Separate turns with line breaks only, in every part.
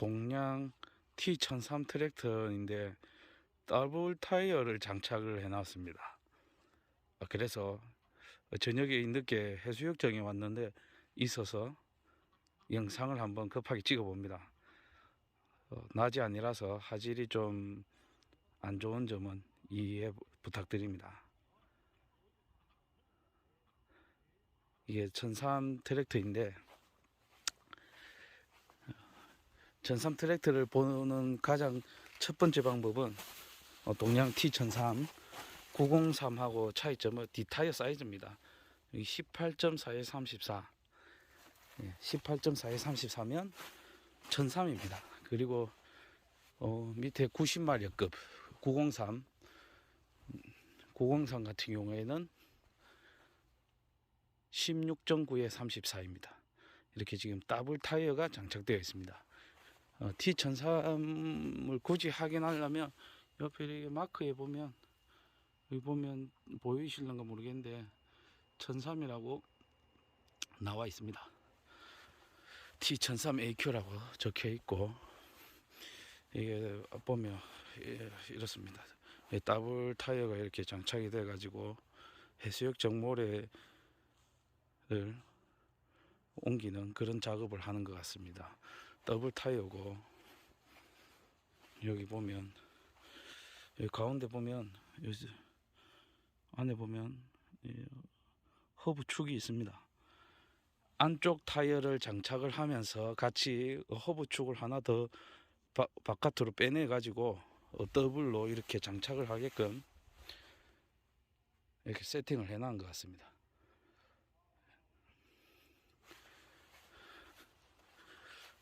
동양 T1003 트랙터인데 더블 타이어를 장착을 해놨습니다. 아, 그래서 저녁에 늦게 해수욕장에 왔는데 있어서 영상을 한번 급하게 찍어봅니다. 어, 낮이 아니라서 화질이 좀 안 좋은 점은 이해 부탁드립니다. 이게 천삼 트랙터인데 천삼 트랙터를 보는 가장 첫 번째 방법은 어, 동양 T1003 903하고 차이점은 D타이어 사이즈입니다. 여기 18.4에 34 예, 18.4에 34면 1003입니다. 그리고 어, 밑에 90마력급 903 903 같은 경우에는 16.9에 34입니다. 이렇게 지금 더블 타이어가 장착되어 있습니다. 어, T1003을 굳이 확인하려면 옆에 이렇게 마크에 보면 여기 보면 보이실런가 모르겠는데 1003이라고 나와 있습니다. T1003 AQ라고 적혀 있고 이게 보면 예, 이렇습니다. 이 더블 타이어가 이렇게 장착이 돼 가지고 해수욕 정모래를 옮기는 그런 작업을 하는 것 같습니다. 더블 타이어고 여기 보면 여기 가운데 보면 여기 안에 보면 이 허브 축이 있습니다. 안쪽 타이어를 장착을 하면서 같이 허브 축을 하나 더 바, 바깥으로 빼내 가지고 어, 더블로 이렇게 장착을 하게끔 이렇게 세팅을 해 놓은 것 같습니다.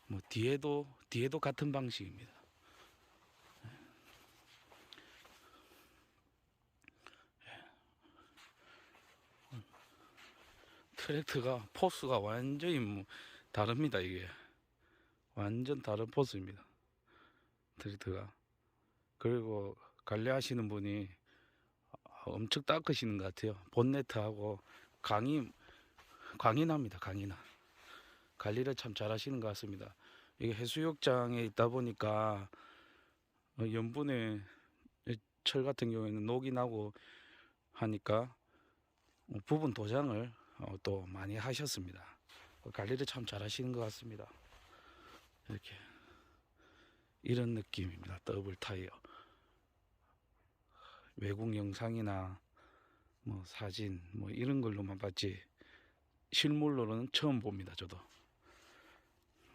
뭐 뒤에도 뒤에도 같은 방식입니다. 트랙터가 포스가 완전히 뭐 다릅니다 이게. 완전 다른 포스입니다 트랙터가. 그리고 관리하시는 분이 엄청 닦으시는 것 같아요. 본네트하고 강이 광이 납니다 광이 나. 관리를 참 잘하시는 것 같습니다 이게 해수욕장에 있다 보니까 어, 염분에 철 같은 경우에는 녹이 나고 하니까 어, 부분 도장을 어, 또 많이 하셨습니다. 어, 관리를 참 잘하시는 것 같습니다. 이렇게 이런 느낌입니다. 더블 타이어 외국 영상이나 뭐 사진 뭐 이런 걸로만 봤지 실물로는 처음 봅니다. 저도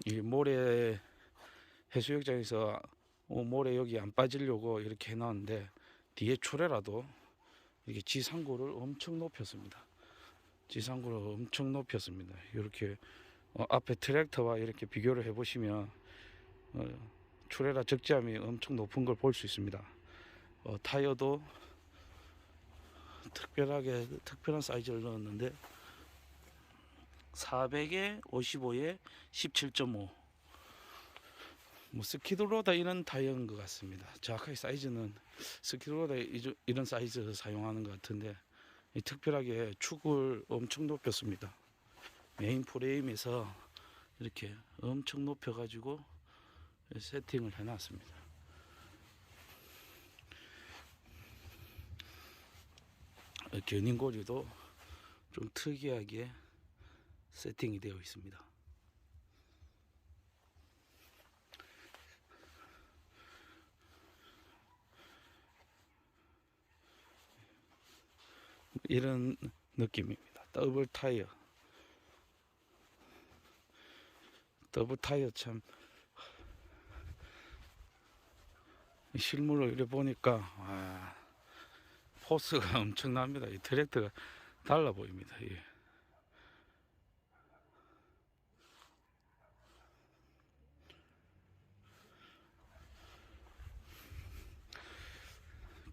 이 모래 해수욕장에서 어, 모래 여기 안 빠지려고 이렇게 해놨는데 뒤에 초래라도 이게 지상고를 엄청 높였습니다. 지상고를 엄청 높였습니다. 이렇게 어, 앞에 트랙터와 이렇게 비교를 해보시면 어, 출애라 적재함이 엄청 높은 걸 볼 수 있습니다. 어, 타이어도 특별하게 특별한 사이즈를 넣었는데 400에 55에 17.5. 뭐 스키드로다 이런 타이어인 것 같습니다. 정확하게 사이즈는 스키드로다 이- 이런 사이즈 사용하는 것 같은데 이 특별하게 축을 엄청 높였습니다. 메인 프레임에서 이렇게 엄청 높여 가지고 세팅을 해 놨습니다. 어, 견인고리도 좀 특이하게 세팅이 되어 있습니다. 이런 느낌입니다. 더블 타이어. 더블 타이어 참 실물로 이래 보니까 와, 포스가 엄청납니다. 이 트랙터가 달라 보입니다. 예.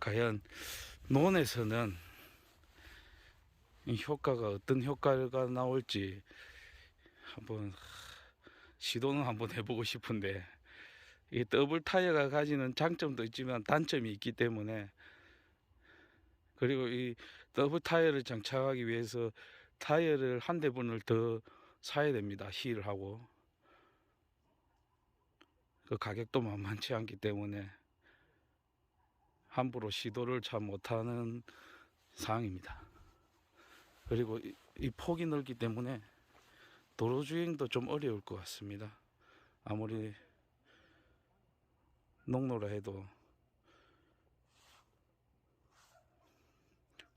과연 논에서는 이 효과가 어떤 효과가 나올지 한번 시도는 한번 해보고 싶은데 이 더블 타이어가 가지는 장점도 있지만 단점이 있기 때문에 그리고 이 더블 타이어를 장착하기 위해서 타이어를 한 대분을 더 사야 됩니다. 힐을 하고 그 가격도 만만치 않기 때문에 함부로 시도를 잘 못하는 상황입니다. 그리고 이, 이 폭이 넓기 때문에 도로 주행도 좀 어려울 것 같습니다. 아무리 농로라 해도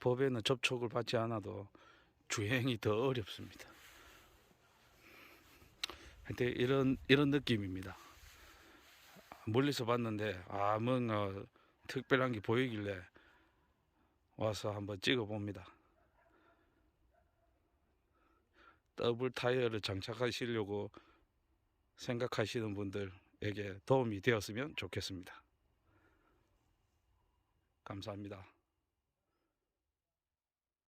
법에는 접촉을 받지 않아도 주행이 더 어렵습니다. 하여튼 이런 이런 느낌입니다. 멀리서 봤는데 아 뭔가 특별한 게 보이길래 와서 한번 찍어 봅니다. 더블 타이어를 장착하시려고 생각하시는 분들에게 도움이 되었으면 좋겠습니다. 감사합니다.